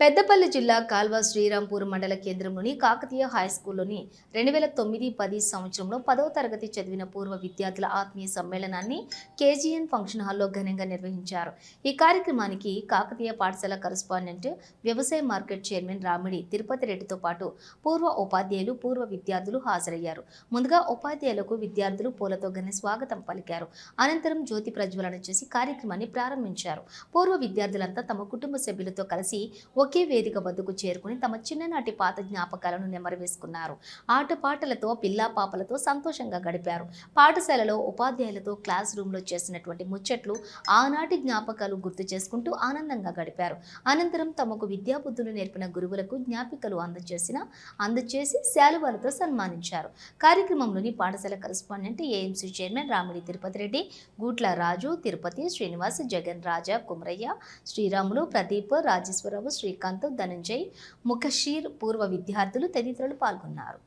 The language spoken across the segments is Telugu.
పెద్దపల్లి జిల్లా కాల్వ శ్రీరాంపూర్ మండల కేంద్రంలోని కాకతీయ హై స్కూల్లోని రెండు వేల తొమ్మిది పది సంవత్సరంలో పదవ తరగతి చదివిన పూర్వ విద్యార్థుల ఆత్మీయ సమ్మేళనాన్ని కేజీఎన్ ఫంక్షన్ హాల్లో ఘనంగా నిర్వహించారు. ఈ కార్యక్రమానికి కాకతీయ పాఠశాల కరస్పాండెంట్ వ్యవసాయ మార్కెట్ చైర్మన్ రామిడి తిరుపతి రెడ్డితో పాటు పూర్వ ఉపాధ్యాయులు పూర్వ విద్యార్థులు హాజరయ్యారు. ముందుగా ఉపాధ్యాయులకు విద్యార్థులు పూలతో ఘన స్వాగతం పలికారు. అనంతరం జ్యోతి ప్రజ్వలన చేసి కార్యక్రమాన్ని ప్రారంభించారు. పూర్వ విద్యార్థులంతా తమ కుటుంబ సభ్యులతో కలిసి ఒకే వేదిక వద్దకు చేరుకుని తమ చిన్ననాటి పాత జ్ఞాపకాలను నెమరవేసుకున్నారు. ఆటపాటలతో పిల్లా పాపలతో సంతోషంగా గడిపారు. పాఠశాలలో ఉపాధ్యాయులతో క్లాస్ రూమ్లో చేసినటువంటి ముచ్చట్లు ఆనాటి జ్ఞాపకాలు గుర్తు చేసుకుంటూ ఆనందంగా గడిపారు. అనంతరం తమకు విద్యాబుద్ధులు నేర్పిన గురువులకు జ్ఞాపికలు అందజేసిన అందజేసి శాలువాలతో సన్మానించారు. కార్యక్రమంలోని పాఠశాల correspondent AMC chairman Ramidi Tirupati Reddy Gootla Raju Tirupati Srinivas Jagan Raja Kumaraiah Sriramulu Pradeep Rajeswararao Srikanth Dhananjay Mukhashir పూర్వ విద్యార్థులు తదితరులు పాల్గొన్నారు.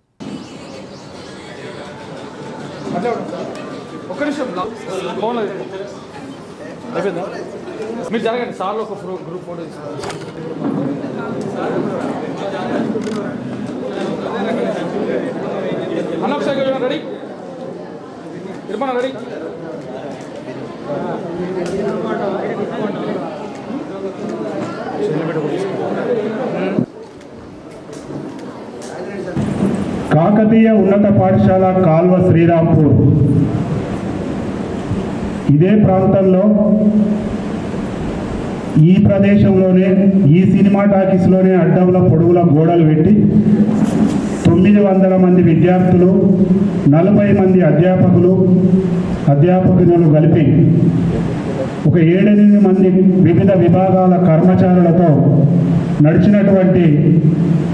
ఒక్క నిమిషం ఫోన్ అయిపోయిందా? మీరు జరగండి సార్లు ఒక గ్రూప్ ఫోటో తీసుకోండి. అన్న ఒకసారి రెడీ? నిర్మాణ రెడీ? కాకతీయ ఉన్నత పాఠశాల కాల్వ శ్రీరాంపూర్. ఇదే ప్రాంతంలో ఈ ప్రదేశంలోనే ఈ సినిమా టాకీస్లోనే అడ్డముల పొడవుల గోడలు పెట్టి తొమ్మిది వందల మంది విద్యార్థులు నలభై మంది అధ్యాపకులు అధ్యాపకులు కలిపి ఒక ఏడెనిమిది మంది వివిధ విభాగాల కర్మచారులతో నడిచినటువంటి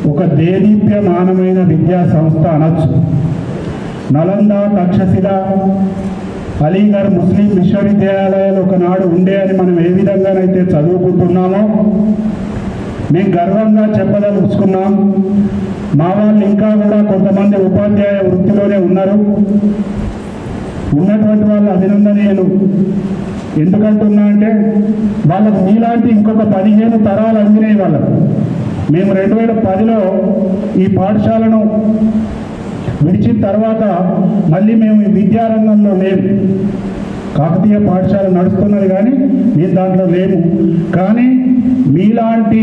ఒక దేదీప్యమానమైన విద్యా సంస్థ అనొచ్చు. నలంద తక్షశిల అలీగఢ్ ముస్లిం విశ్వవిద్యాలయాలు ఒకనాడు ఉండే అని మనం ఏ విధంగానైతే చదువుకుంటున్నామో మేము గర్వంగా చెప్పదలుచుకున్నాం మా వాళ్ళు ఇంకా కూడా కొంతమంది ఉపాధ్యాయ వృత్తిలోనే ఉన్నారు. ఉన్నటువంటి వాళ్ళు అభినందనీయులు. ఎందుకంటున్నా అంటే వాళ్ళకు మీలాంటి ఇంకొక పదిహేను తరాలు అందినాయి వాళ్ళకు. మేము రెండు వేల పదిలో ఈ పాఠశాలను విడిచిన తర్వాత మళ్ళీ మేము ఈ విద్యారంగంలో లేము. కాకతీయ పాఠశాల నడుస్తున్నది కానీ మేము దాంట్లో లేము. కానీ మీలాంటి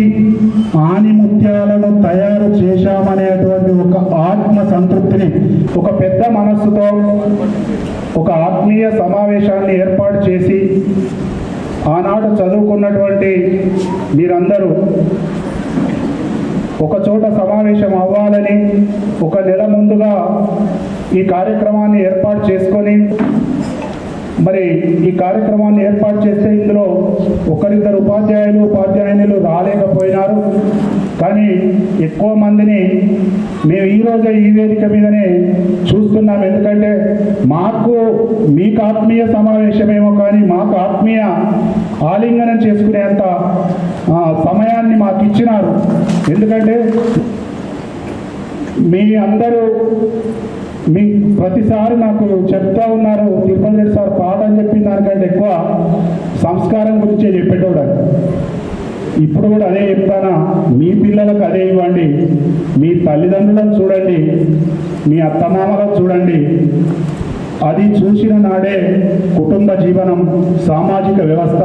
ఆనిముత్యాలను తయారు చేశామనేటువంటి ఒక ఆత్మ సంతృప్తిని ఒక పెద్ద మనస్సుతో ఒక ఆత్మీయ సమావేశాన్ని ఏర్పాటు చేసి ఆనాడు చదువుకున్నటువంటి మీరందరూ ఒక చోట సమావేశం అవ్వాలని ఒక నెల ముందుగా ఈ కార్యక్రమాన్ని ఏర్పాటు చేసుకొని మరి ఈ కార్యక్రమాన్ని ఏర్పాటు చేస్తే ఇందులో ఒకరిద్దరు ఉపాధ్యాయులు ఉపాధ్యాయునులు రాలేకపోయినారు. కానీ ఎక్కువ మందిని మేము ఈరోజు ఈ వేదిక మీదనే చూస్తున్నాం. ఎందుకంటే మాకు మీకు ఆత్మీయ సమావేశమేమో కానీ మాకు ఆత్మీయ ఆలింగనం చేసుకునేంత సమయాన్ని మాకు ఇచ్చినారు. ఎందుకంటే మీ అందరూ మీ ప్రతిసారి నాకు చెప్తా ఉన్నారు తిరుపతి రెడ్డి సార్ పాఠం చెప్పిన దానికంటే ఎక్కువ సంస్కారం గురించే చెప్పేటోడు ఇప్పుడు కూడా అదే చెప్తానా? మీ పిల్లలకు అదే ఇవ్వండి. మీ తల్లిదండ్రులను చూడండి. మీ అత్తమామలను చూడండి. అది చూసిన నాడే కుటుంబ జీవనం సామాజిక వ్యవస్థ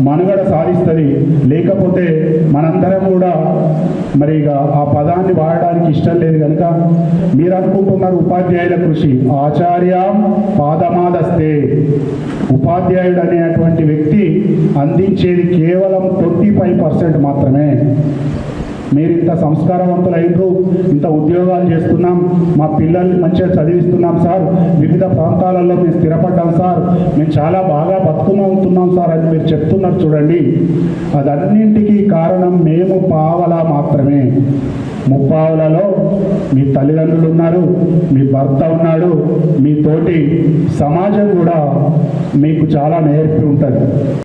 మనుగడ సాధిస్తుంది. లేకపోతే మనందరం కూడా మరి ఇక ఆ పదాన్ని వాడడానికి ఇష్టం లేదు కనుక మీరు అనుకుంటున్నారు ఉపాధ్యాయుల కృషి. ఆచార్య పాదమాదస్తే. ఉపాధ్యాయుడు అనేటువంటి వ్యక్తి అందించేది కేవలం ట్వంటీ ఫైవ్ పర్సెంట్ మాత్రమే. మీరు ఇంత సంస్కారవంతులు అయినరు ఇంత ఉద్యోగాలు చేస్తున్నాం మా పిల్లల్ని మంచిగా చదివిస్తున్నాం సార్. వివిధ ప్రాంతాలలో మేము స్థిరపడ్డాం సార్. మేము చాలా బాగా బతుకుతున్నాం సార్ అని మీరు చెప్తున్నారు చూడండి. అదన్నింటికీ కారణం మేము పావలా మాత్రమే. ముప్పావులలో మీ తల్లిదండ్రులు ఉన్నారు మీ భర్త ఉన్నాడు మీ తోటి సమాజం కూడా మీకు చాలా నేర్పి ఉంటుంది.